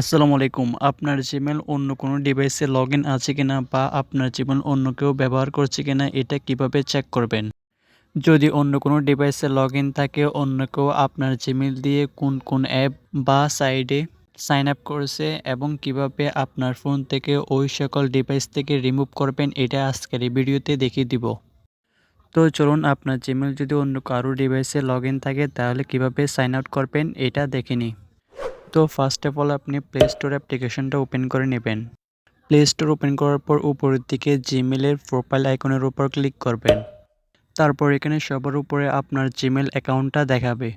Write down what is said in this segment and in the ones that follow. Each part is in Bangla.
আসসালামু আলাইকুম। আপনার জিমেল অন্য কোনো ডিভাইসে লগ ইন আছে কিনা বা আপনার জিমেল অন্য কেউ ব্যবহার করছে কিনা এটা কীভাবে চেক করবেন? যদি অন্য কোনো ডিভাইসে লগ ইন থাকে, অন্য কেউ আপনার জিমেল দিয়ে কোন কোন অ্যাপ বা সাইডে সাইন আপ করেছে এবং কীভাবে আপনার ফোন থেকে ওই সকল ডিভাইস থেকে রিমুভ করবেন, এটা আজকের এই ভিডিওতে দেখিয়ে দিব। তো চলুন, আপনার জিমেল যদি অন্য কারও ডিভাইসে লগ ইন থাকে, তাহলে কীভাবে সাইন আউট করবেন, এটা দেখে নিই। তো ফার্স্ট অফ অল আপনি প্লে স্টোর অ্যাপ্লিকেশনটা ওপেন করে নেবেন। প্লে স্টোর ওপেন করার পর উপরের দিকে জিমেলের প্রোফাইল আইকনের উপর ক্লিক করবেন। তারপর এখানে সবার উপরে আপনার জিমেল অ্যাকাউন্টটা দেখাবে।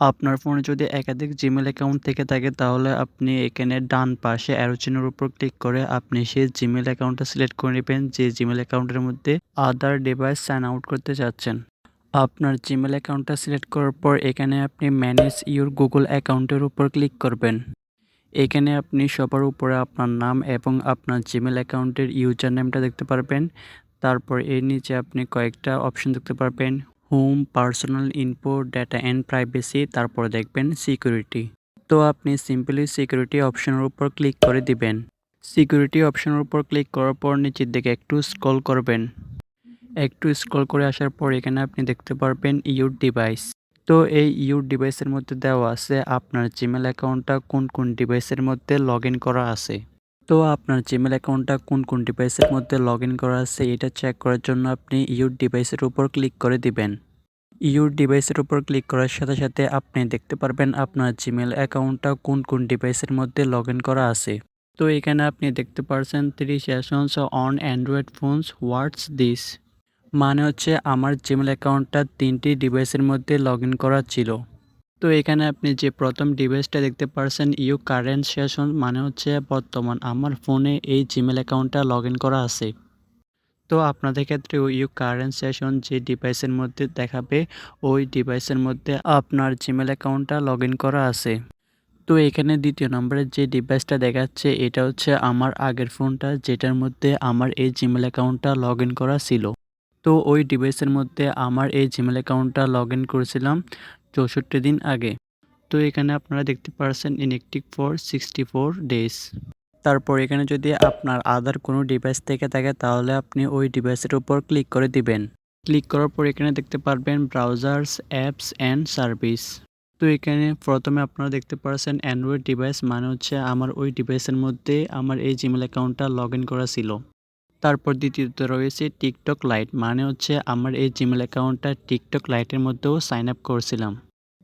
আপনার ফোনে যদি একাধিক জিমেল অ্যাকাউন্ট থেকে থাকে, তাহলে আপনি এখানে ডান পাশে অ্যারোচিনের উপর ক্লিক করে আপনি সেই জিমেল অ্যাকাউন্টটা সিলেক্ট করে নেবেন, যে জিমেল অ্যাকাউন্টের মধ্যে আদার ডিভাইস সাইন আউট করতে চাচ্ছেন। আপনার জিমেল অ্যাকাউন্টটা সিলেক্ট করার পর এখানে আপনি ম্যানেজ ইউর গুগল অ্যাকাউন্টের উপর ক্লিক করবেন। এখানে আপনি সবার উপরে আপনার নাম এবং আপনার জিমেল অ্যাকাউন্টের ইউজার নেমটা দেখতে পারবেন। তারপর এর নিচে আপনি কয়েকটা অপশন দেখতে পারবেন। Home personal info data and privacy তারপর দেখবেন সিকিউরিটি তো আপনি সিম্পলি সিকিউরিটি অপশনের উপর ক্লিক করে দিবেন। সিকিউরিটি অপশনের উপর ক্লিক করার পর নিচের দিকে একটু স্ক্রল করবেন। একটু স্ক্রল করে আসার পর এখানে আপনি দেখতে পারবেন ইউর ডিভাইস তো এই ইউর ডিভাইসের মধ্যে দেওয়া আছে আপনার জিমেল অ্যাকাউন্টটা কোন কোন ডিভাইসের মধ্যে লগ করা আছে। তো আপনার জিমেল অ্যাকাউন্টটা কোন কোন ডিভাইসের মধ্যে লগ করা আছে এটা চেক করার জন্য আপনি ইউর ডিভাইসের উপর ক্লিক করে দিবেন। ইউর ডিভাইসের উপর ক্লিক করার সাথে সাথে আপনি দেখতে পারবেন আপনার জিমেল অ্যাকাউন্টটা কোন কোন ডিভাইসের মধ্যে লগ করা আছে। তো এখানে আপনি দেখতে পারছেন three sessions on Android phones what's this মানে হচ্ছে আমার জিমেল অ্যাকাউন্টটা তিনটি ডিভাইসের মধ্যে লগ ইন করা ছিল। তো এখানে আপনি যে প্রথম ডিভাইসটা দেখতে পারছেন, ইউ কারেন্ট সেশন মানে হচ্ছে বর্তমান। আমার ফোনে এই জিমেল অ্যাকাউন্টটা লগ ইন করা আছে। তো আপনাদের ক্ষেত্রে ওই ইউ কারেন্ট সেশন যে ডিভাইসের মধ্যে দেখাবে, ওই ডিভাইসের মধ্যে আপনার জিমেল অ্যাকাউন্টটা লগ ইন করা আছে। তো এখানে দ্বিতীয় নম্বরে যে ডিভাইসটা দেখাচ্ছে, এটা হচ্ছে আমার আগের ফোনটা, যেটার মধ্যে আমার এই জিমেল অ্যাকাউন্টটা লগ ইন করা ছিল। তো ওই ডিভাইসের মধ্যে আমার এই জিমেল অ্যাকাউন্টটা লগ ইন করেছিলাম চৌষট্টি দিন আগে। তো এখানে আপনারা দেখতে পাচ্ছেন inactive for sixty four days তারপর এখানে যদি আপনার আদার কোনো ডিভাইস থেকে থাকে, তাহলে আপনি ওই ডিভাইসের উপর ক্লিক করে দিবেন। ক্লিক করার পর এখানে দেখতে পারবেন ব্রাউজার্স অ্যাপস অ্যান্ড সার্ভিস তো এখানে প্রথমে আপনারা দেখতে পাচ্ছেন অ্যান্ড্রয়েড ডিভাইস মানে হচ্ছে আমার ওই ডিভাইসের মধ্যে আমার এই জিমেল অ্যাকাউন্টটা লগ ইন করা ছিল। তারপর দ্বিতীয়ত রয়েছে টিকটক লাইট মানে হচ্ছে আমার এই জিমেল অ্যাকাউন্টটা টিকটক লাইটের মধ্যেও সাইন আপ করছিলাম।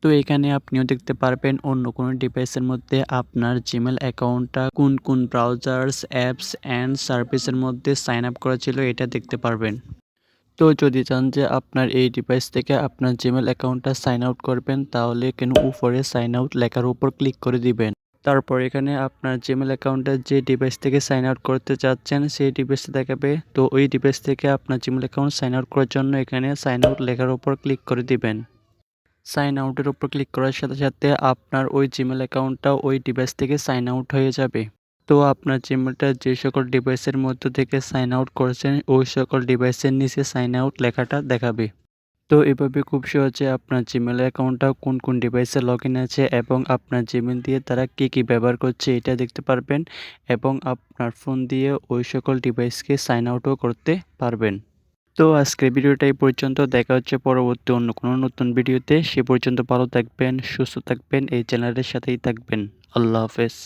তো এখানে আপনিও দেখতে পারবেন অন্য কোনো ডিভাইসের মধ্যে আপনার জিমেল অ্যাকাউন্টটা কোন কোন ব্রাউজার্স অ্যাপস অ্যান্ড সার্ভিসের মধ্যে সাইন আপ করা ছিল এটা দেখতে পারবেন। তো যদি চান যে আপনার এই ডিভাইস থেকে আপনার জিমেল অ্যাকাউন্টটা সাইন আউট করবেন, তাহলে কেন উপরে সাইন আউট লেখার উপর ক্লিক করে দিবেন। তারপর এখানে আপনার জিমেল অ্যাকাউন্টে যে ডিভাইস থেকে সাইন আউট করতে চাচ্ছেন, সেই ডিভাইসটা দেখাবে। তো ওই ডিভাইস থেকে আপনার জিমেল অ্যাকাউন্ট সাইন আউট করার জন্য এখানে সাইন আউট লেখার উপর ক্লিক করে দিবেন। সাইন আউটের উপর ক্লিক করার সাথে সাথে আপনার ওই জিমেল অ্যাকাউন্টটা ওই ডিভাইস থেকে সাইন আউট হয়ে যাবে। তো আপনার জিমেলটা যে সকল ডিভাইসের মধ্য থেকে সাইন আউট করেছেন, ওই সকল ডিভাইসের নিচে সাইন আউট লেখাটা দেখাবে। তো এভাবে খুব সহজে আপনার জিমেল অ্যাকাউন্টটা কোন কোন ডিভাইসে লগ ইন আছে এবং আপনার জিমেল দিয়ে তারা কী কী ব্যবহার করছে এটা দেখতে পারবেন এবং আপনার ফোন দিয়ে ওই সকল ডিভাইসকে সাইন আউটও করতে পারবেন। তো আজকের ভিডিওটা এই পর্যন্ত। দেখা হচ্ছে পরবর্তী অন্য কোনো নতুন ভিডিওতে। সে পর্যন্ত ভালো থাকবেন, সুস্থ থাকবেন, এই চ্যানেলের সাথেই থাকবেন। আল্লাহ হাফেজ।